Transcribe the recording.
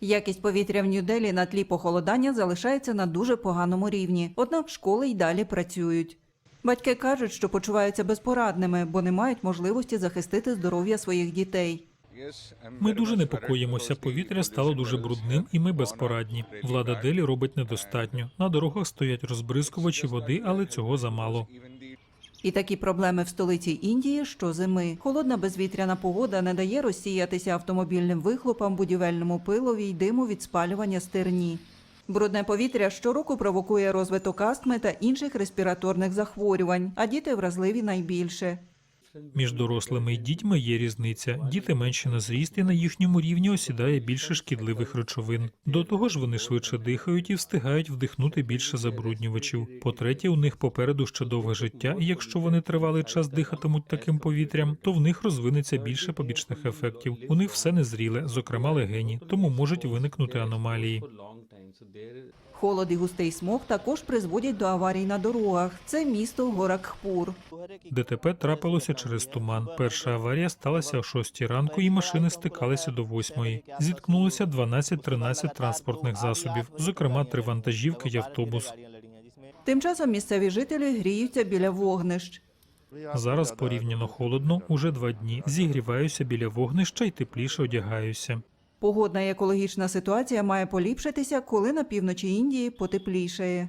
Якість повітря в Нью-Делі на тлі похолодання залишається на дуже поганому рівні, однак школи й далі працюють. Батьки кажуть, що почуваються безпорадними, бо не мають можливості захистити здоров'я своїх дітей. Ми дуже непокоїмося. Повітря стало дуже брудним, і ми безпорадні. Влада Делі робить недостатньо. На дорогах стоять розбризкувачі води, але цього замало. І такі проблеми в столиці Індії щозими. Холодна безвітряна погода не дає розсіятися автомобільним вихлопам, будівельному пилові й диму від спалювання стерні. Брудне повітря щороку провокує розвиток астми та інших респіраторних захворювань, а діти вразливі найбільше. Між дорослими і дітьми є різниця. Діти менші на зріст і на їхньому рівні осідає більше шкідливих речовин. До того ж, вони швидше дихають і встигають вдихнути більше забруднювачів. По-третє, у них попереду ще довге життя, і якщо вони тривалий час дихатимуть таким повітрям, то в них розвинеться більше побічних ефектів. У них все незріле, зокрема легені, тому можуть виникнути аномалії. Холод і густий смог також призводять до аварій на дорогах. Це місто Горакхпур. ДТП трапилося через туман. Перша аварія сталася о 6 ранку, і машини стикалися до 8. Зіткнулися 12-13 транспортних засобів, зокрема три вантажівки й автобус. Тим часом місцеві жителі гріються біля вогнищ. Зараз порівняно холодно, уже два дні. Зігріваюся біля вогнища й тепліше одягаюся. Погодна і екологічна ситуація має поліпшитися, коли на півночі Індії потеплішає.